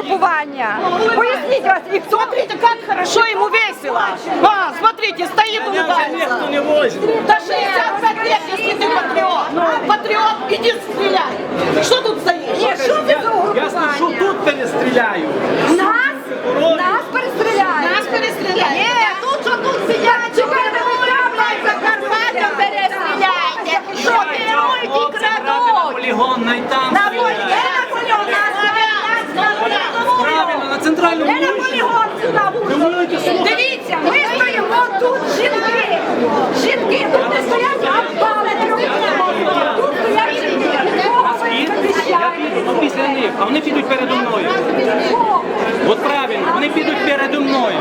за угрупування? Поясніть вас, і хто Смотрите, как хорошо ему весело. А, смотрите, стоит улыбается. не возьмет. Да 65 лет, если ты патриот. Патриот, иди стреляй. Что тут стоишь? що ви за Я слышу, угрупування? тут перестріляю. Нас? Нас перестріляють. Нас перестреляй. Ні, тут що тут сидять, чекайте, ви там на Закарпаття перестріляйте. Що керують і Хлопці, брати на крадуть? полігон, най там На Дивіться, ми стоїмо тут жінки. Жінки тут не стоять, а пали Тут стоять жінки. Після них, а вони підуть передо мною. От правильно, вони підуть передо мною.